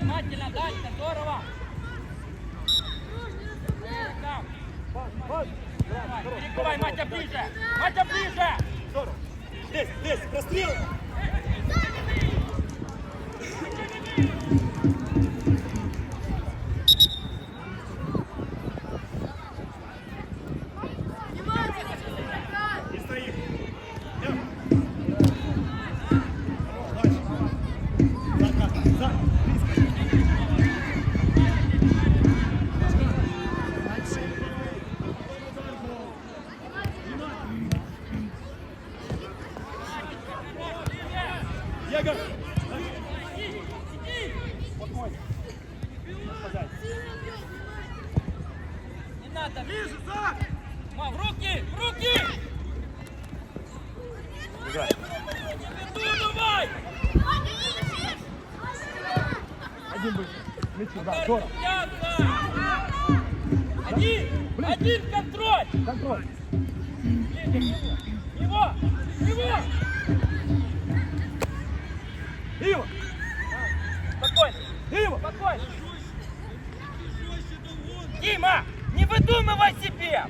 Внимательно, дальше, здорово. Там. Давай, Перекрывай, Матя, ближе. Матя, ближе. Здесь, здесь, прострел. Не стоим. Идем. Дальше. Зад, зад, зад. Близко. Диего. Спокойно. Подать. Не надо. Ближе, за. Ма, в руки, в руки. Играй. Ну, давай. Один бы. Мячи, да, здорово. Один, один контроль. Контроль. Его, его. Ива! Спокойно, Ива! спокойно. Дима, не выдумывай себе.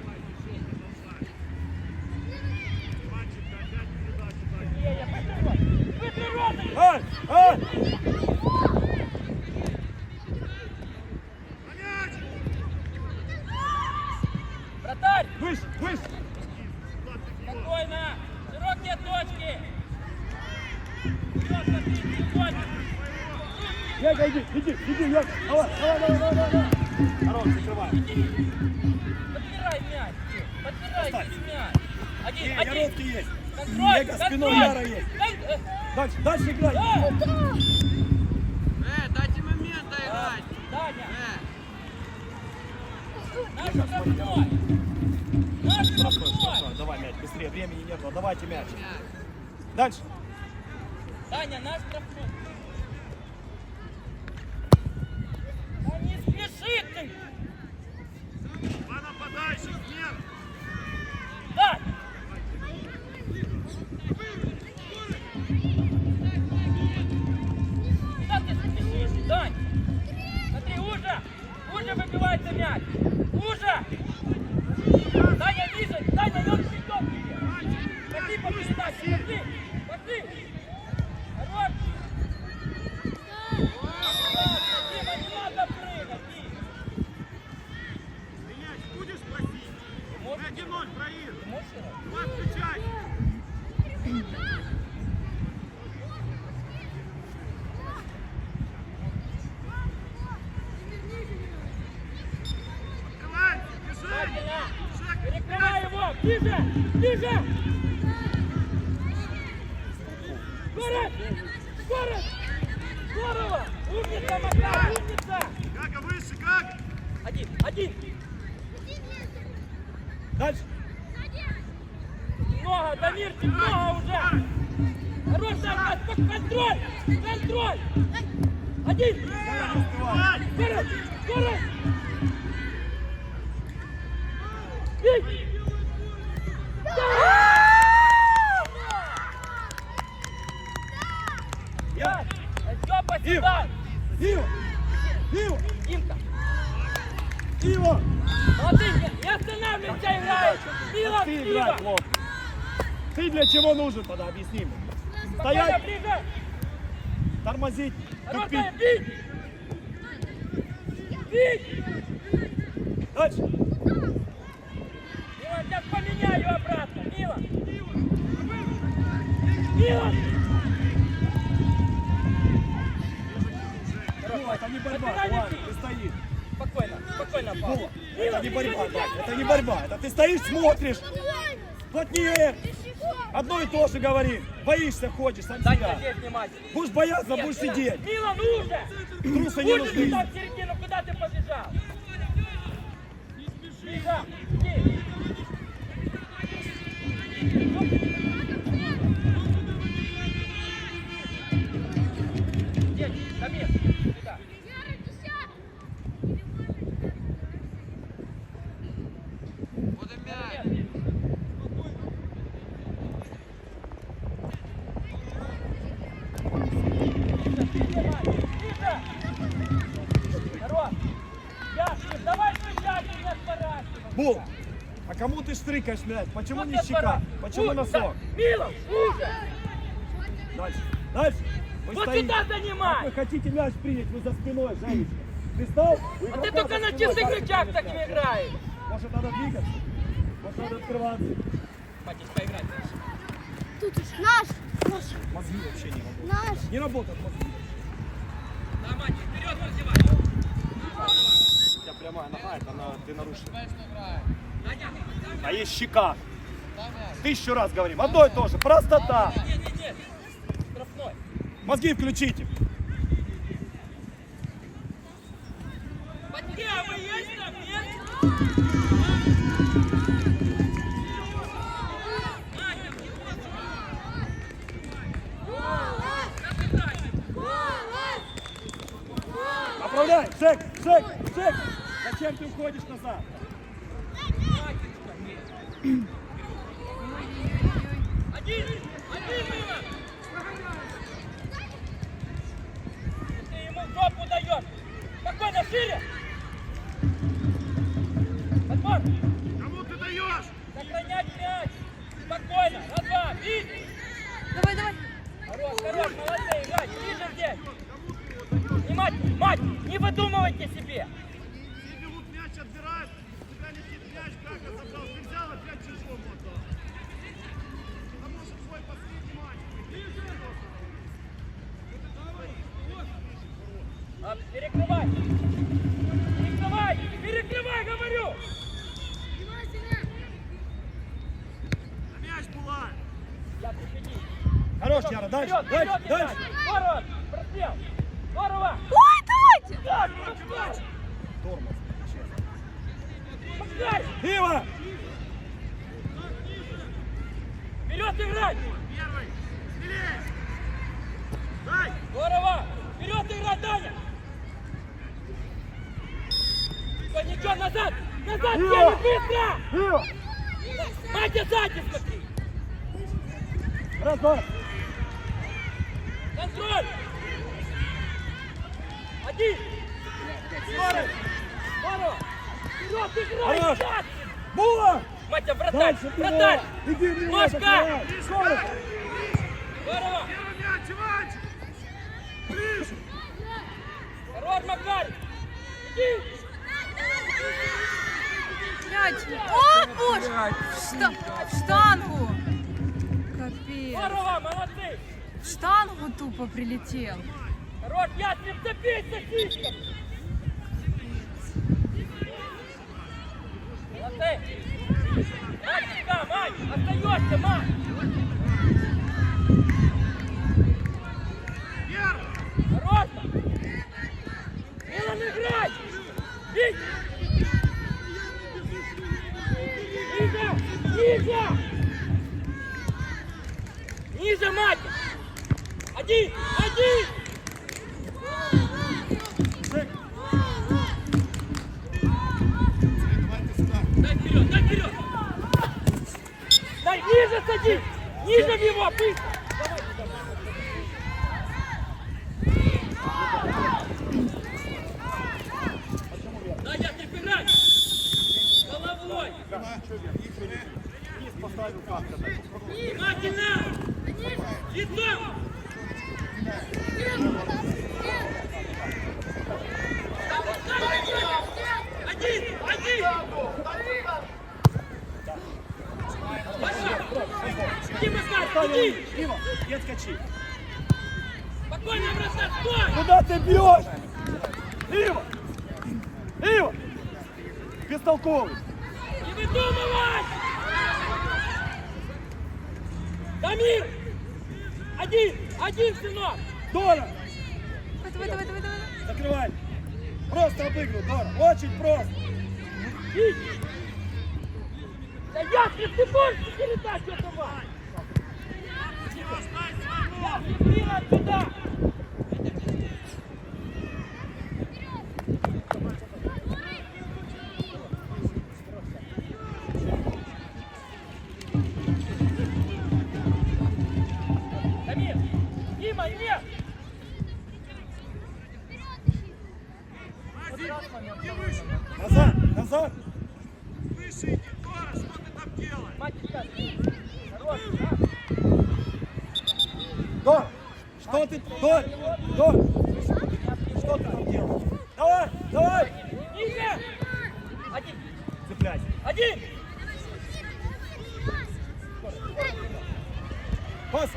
Сергея, вытри Яга, спиной. Яра есть. Дальше, дальше играй. Э, дайте момент доиграть. Даня, Э, наш штрафной. Наш Стой, стой, штрафной. стой. Давай мяч, быстрее, времени нет. Давайте мяч. мяч. Дальше. Даня, наш штрафной. Да не спеши ты. Ближе! Ближе! Скорость! Скорость! Здорово! Умница, Макар! Умница! Как, выше, как? Один, один! Дальше. Много, Дамирчик, много уже! Хорош, спок- контроль! Контроль! Один! Скорость! Скорость! Бей! Сюда! Ива. Ива. Димка! Ива. Молодцы, Ты играй плохо. Ты для чего нужен тогда, объясни мне. Стоять, тормозить, тупить. Дальше. Мила, сейчас поменяю обратно, Мила! Мила! Это не борьба, мячи. ты стоишь. Спокойно, спокойно, Ну, это не борьба, Ваня, это не борьба. Это ты стоишь, смотришь. Плотнее. Одно и то же говори. Боишься, ходишь, сам себя. Будешь бояться, будешь сидеть. Мила, ну уже! Трусы не Будешь нужны. там середину, куда ты побежал? побежал. Штрикаешь мяч? Почему не щека? Почему носок? Милов, уже! Дальше. Дальше. Вы Вот стоите. сюда Как занимай! вы хотите мяч принять? Вы за спиной, Женечка. Ты стал? А ты только на чистых Как примешь такими мяч? играешь! Может надо двигаться? Может надо открываться? Матич, поиграть. Тут уж наш, наш, Мозги вообще не работают. наш. Не работают мозги. Да, Матич, вперед развивай! У тебя прямая нога, это на, ты нарушил. А есть щека. Тысячу раз говорим. Одно и то же. Простота. Мозги включите. Направляй. Шек, шек, шек. Зачем ты уходишь назад? Ты ему жопу даешь! Спокойно, шире! Перекрывай! Перекрывай! Перекрывай, говорю! Мяч была. Хорош, Яра, дальше, Вперед, дальше, вперед, дальше. Здорово! Прострел! Здорово! Ой, давайте. Так, подскочь! Тормоз. Подскочь! Пиво! Вперед играть! Первый. Смелее. Дай. Здорово! Вперед играть, Даня! Все, ничего, назад! Назад! Кевин, быстро! Матя сзади смотри! Раз, два. Контроль! Один! Здорово! Здорово! Вперед играй! Хорош! Була! Матя, вратарь! Дальше! Вратарь! Иди, Ножка! закрывай! Скорость! Здорово! Хорош, Макар! Иди! Мяч. О, боже. В шта- в штангу. Капец. Здорово, молодцы! В штангу тупо прилетел. Хорош, Ястреб, цепись, сосиском! Молодцы! Матечка, мать! Остаешься, мать! Первый. Хорош! Милан, играй! Бить! Ниже! Ниже! Ниже, мать! Один! Один! Дай вперед, дай вперед! Дай ниже него, быстро! Давай сюда. Дай я тебе играть! Головой! Вниз поставил как-то. Внимательно! Лицом! Один! Один! Иди! Пиво! Не отскочи. Спокойно, братан, стой! Куда ты бьешь? Пиво! Пиво! Бестолковый! Не выдумывай! Дамир! Один! Один, сынок! Дора! Давай, давай, давай, давай. Закрывай! Просто обыгрывай, Дора. Очень просто. Иди. Да ясно, ты можешь передачу давай. Ясно, Мила, туда. Дамир, Дима, нет! Иди выше, Назад, назад. выше иди, Тора, что ты там делаешь? Мать. Хорош, да? Дор, что ты, Дор, Дор, что ты там делаешь? Давай, давай. Один, Цепляйся. один! Пас.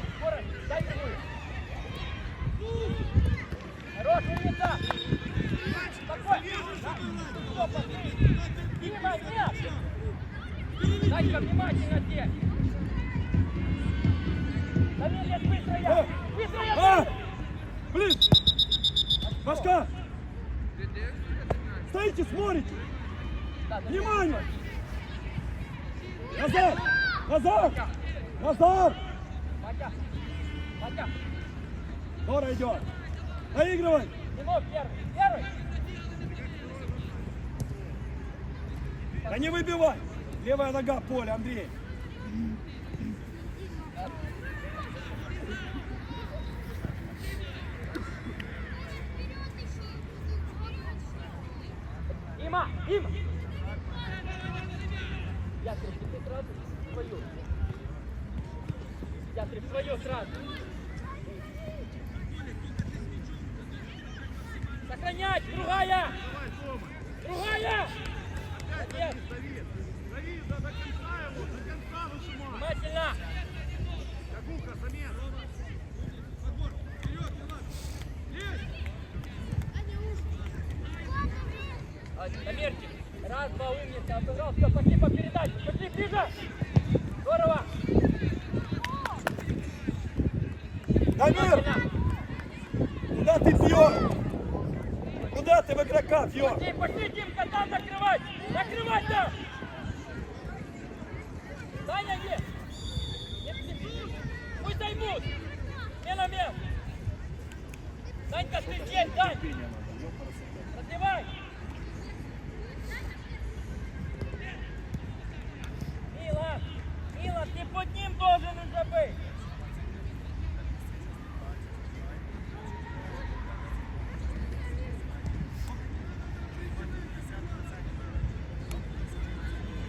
Дай прямую. Хорош, умница! Спокойно! Да. Стоп, посмотри. Дима, нет! Дай-ка внимательно здесь! Внимание. Назад. Батя! Батя! Дора идет. Первый! Да не выбивай. Левая нога поля, Андрей. Дима! Дима! Я ты сразу свою. Свою сразу. Сохранять! Другая! Другая! Молодец! Внимательно! Ягулка, замес. А, Замерьте. Раз, два, умница, обыграл. Все, пошли по передаче. Пошли ближе. Здорово. Дамир, куда ты бьешь? Куда ты в игрока бьешь? Пошли, пошли, Димка, там накрывать. Накрывать там. Саня, есть. Пусть займут. Мена, мен. Санька, ты здесь, Сань. Разливай. Мила, Мила, ты под ним должен уже быть.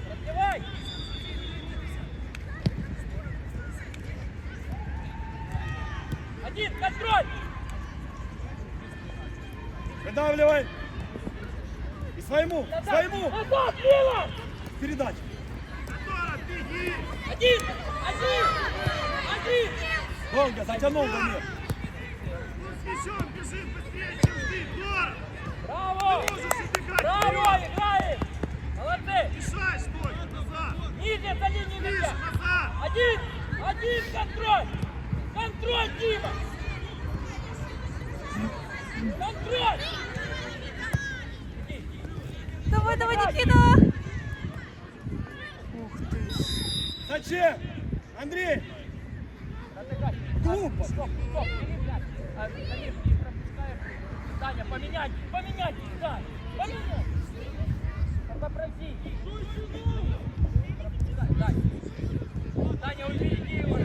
Разливай. Один, контроль. Выдавливай. И своему, Назад, своему. Передача. Тора, беги. Один, один, один. Долго затянул Дамир. Он с мячом бежит быстрее, чем ты, Тора. Браво. Можешь убегать Браво, вперед. играем. Молодцы. Мешай, стой, назад. Ниже за линию мяча. назад. Один, один, контроль. Контроль, Дима. Давай, давай, Никита! Ух ты. Зачем? Андрей. Глупо. Стоп, стоп, бери мяч. А, пропускаешь. Таня, поменять, поменять, Сань, поменять. Попроси. Таня, уведи его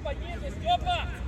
Степа, едет, Степа!